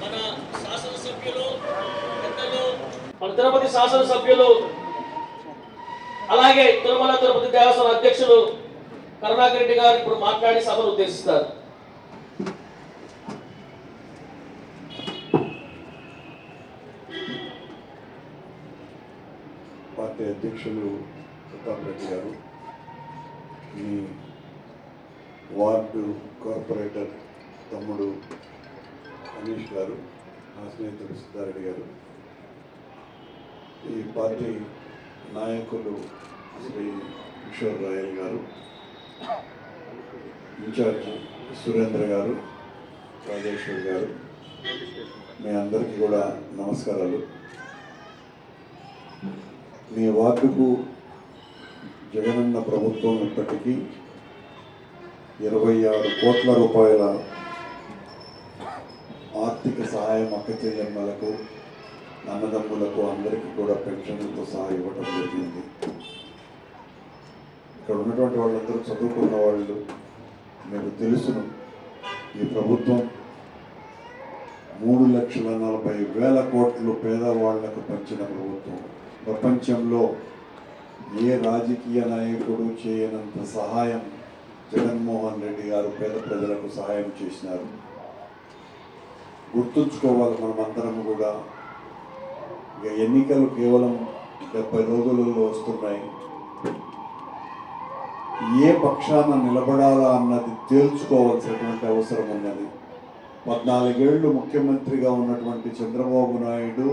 మన శాసనసభ్యులు పెద్దలు మన తిరుపతి శాసనసభ్యులు అలాగే తిరుమల తిరుపతి దేవస్థానం అధ్యక్షులు కరుణాకర్ రెడ్డి గారు ఇప్పుడు మాట్లాడి సభను ఉద్దేశిస్తారు. పార్టీ అధ్యక్షులు ప్రతాప్ రెడ్డి గారు మీ వార్డు కార్పొరేటర్ తమ్ముడు అనీష్ గారు నా స్నేహితుడు సిద్ధారెడ్డి గారు. ఈ పార్టీ నాయకులు శ్రీ కిషోర్ రాయల్ గారు ఇన్ఛార్జ్ సురేంద్ర గారు రాజేశ్వర్ గారు మీ అందరికీ కూడా నమస్కారాలు. మీ వార్డుకు జగనన్న ప్రభుత్వం ఇప్పటికీ ఇరవై ఆరు కోట్ల రూపాయల ఆర్థిక సహాయం అక్క చెల్లెమ్మలకు అన్నదమ్ములకు అందరికీ కూడా పెన్షన్లతో సహా ఇవ్వడం జరిగింది. ఇక్కడ ఉన్నటువంటి వాళ్ళందరూ చదువుకున్న వాళ్ళు మీకు తెలుసును ఈ ప్రభుత్వం మూడు లక్షల నలభై వేల కోట్లు పేదవాళ్ళకు పంచిన ప్రభుత్వం. ప్రపంచంలో ఏ రాజకీయ నాయకుడు చేయనంత సహాయం జగన్మోహన్ రెడ్డి గారు పేద ప్రజలకు సహాయం చేసినారు. గుర్తుంచుకోవాలి మనమందరం కూడా ఇక ఎన్నికలు కేవలం డెబ్బై రోజులలో వస్తున్నాయి. ఏ పక్షాన నిలబడాలా అన్నది తేల్చుకోవాల్సినటువంటి అవసరం ఉన్నది. పద్నాలుగేళ్ళు ముఖ్యమంత్రిగా ఉన్నటువంటి చంద్రబాబు నాయుడు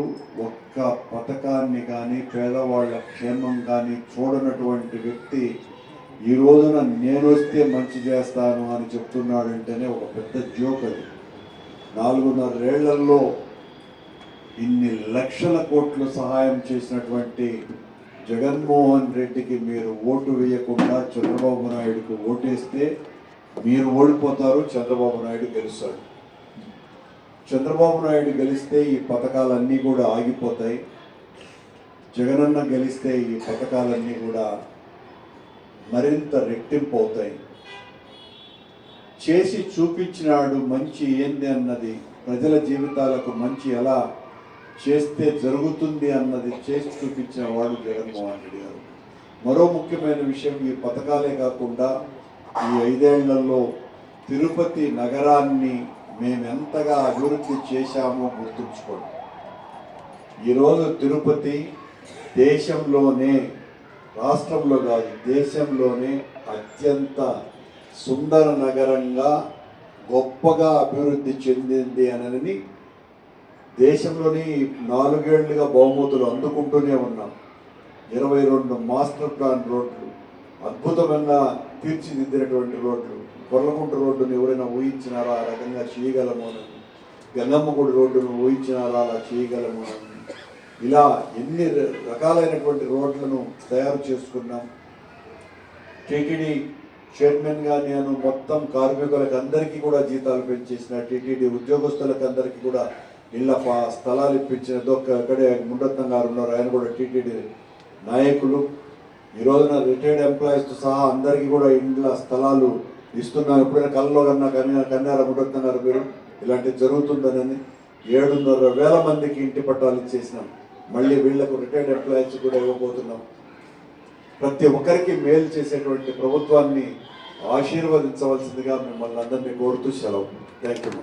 ఒక్క పథకాన్ని కానీ పేదవాళ్ళ క్షేమం కానీ చూడనటువంటి వ్యక్తి ఈ రోజున నేను వస్తే మంచి చేస్తాను అని చెప్తున్నాడంటేనే ఒక పెద్ద జోక్ అది. నాలుగున్నరేళ్ళలో ఇన్ని లక్షల కోట్లు సహాయం చేసినటువంటి జగన్మోహన్ రెడ్డికి మీరు ఓటు వేయకుండా చంద్రబాబు నాయుడుకు ఓటేస్తే మీరు ఓడిపోతారు చంద్రబాబు నాయుడు గెలుస్తాడు. చంద్రబాబు నాయుడు గెలిస్తే ఈ పథకాలన్నీ కూడా ఆగిపోతాయి. జగనన్న గెలిస్తే ఈ పథకాలన్నీ కూడా మరింత రెట్టింపు అవుతాయి చేసి చూపించినాడు మంచి ఏంది అన్నది ప్రజల జీవితాలకు మంచి ఎలా చేస్తే జరుగుతుంది అన్నది చేసి చూపించిన వాడు జగన్మోహన్ రెడ్డి గారు. మరో ముఖ్యమైన విషయం ఈ పథకాలే కాకుండా ఈ ఐదేళ్ళలో తిరుపతి నగరాన్ని మేమెంతగా అభివృద్ధి చేశామో గుర్తుంచుకోండి. ఈరోజు తిరుపతి దేశంలోనే రాష్ట్రంలో కాదు దేశంలోనే అత్యంత సుందర నగరంగా గొప్పగా అభివృద్ధి చెందింది అనని దేశంలోని నాలుగేళ్ళుగా బహుమతులు అందుకుంటూనే ఉన్నాం. ఇరవై రెండు మాస్టర్ ప్లాన్ రోడ్లు అద్భుతమైన తీర్చిదిద్దినటువంటి రోడ్లు కొర్లకుంట రోడ్డును ఎవరైనా ఊహించినారా? ఆ రకంగా చేయగలము అని. రోడ్డును ఊహించినారా? అలా చేయగలము అని. ఇలా ఎన్ని రకాలైనటువంటి రోడ్లను తయారు చేసుకున్నాం. టీటీడీ చైర్మన్గా నేను మొత్తం కార్మికులకు అందరికీ కూడా జీతాలు పెంచేసిన టీటీడీ ఉద్యోగస్తులకు అందరికీ కూడా ఇళ్ళ స్థలాలు ఇప్పించిన దొక్క అక్కడే ముండత్నం గారు ఉన్నారు. ఆయన కూడా టీటీడీ నాయకులు. ఈ రోజున రిటైర్డ్ ఎంప్లాయీస్తో సహా అందరికీ కూడా ఇండ్ల స్థలాలు ఇస్తున్నాం. ఎప్పుడైనా కళ్ళలో కన్నా కన్నా కన్నార ముండత్నం గారు మీరు ఇలాంటివి జరుగుతుందనని ఏడున్నర వేల మందికి ఇంటి పట్టాలు ఇచ్చేసినాం. మళ్ళీ వీళ్ళకు రిటైర్డ్ ఎంప్లాయీస్ కూడా ఇవ్వబోతున్నాం. ప్రతి ఒక్కరికి మేలు చేసేటువంటి ప్రభుత్వాన్ని ఆశీర్వదించవలసిందిగా మిమ్మల్ని అందరినీ కోరుతూ సెలవు. Thank you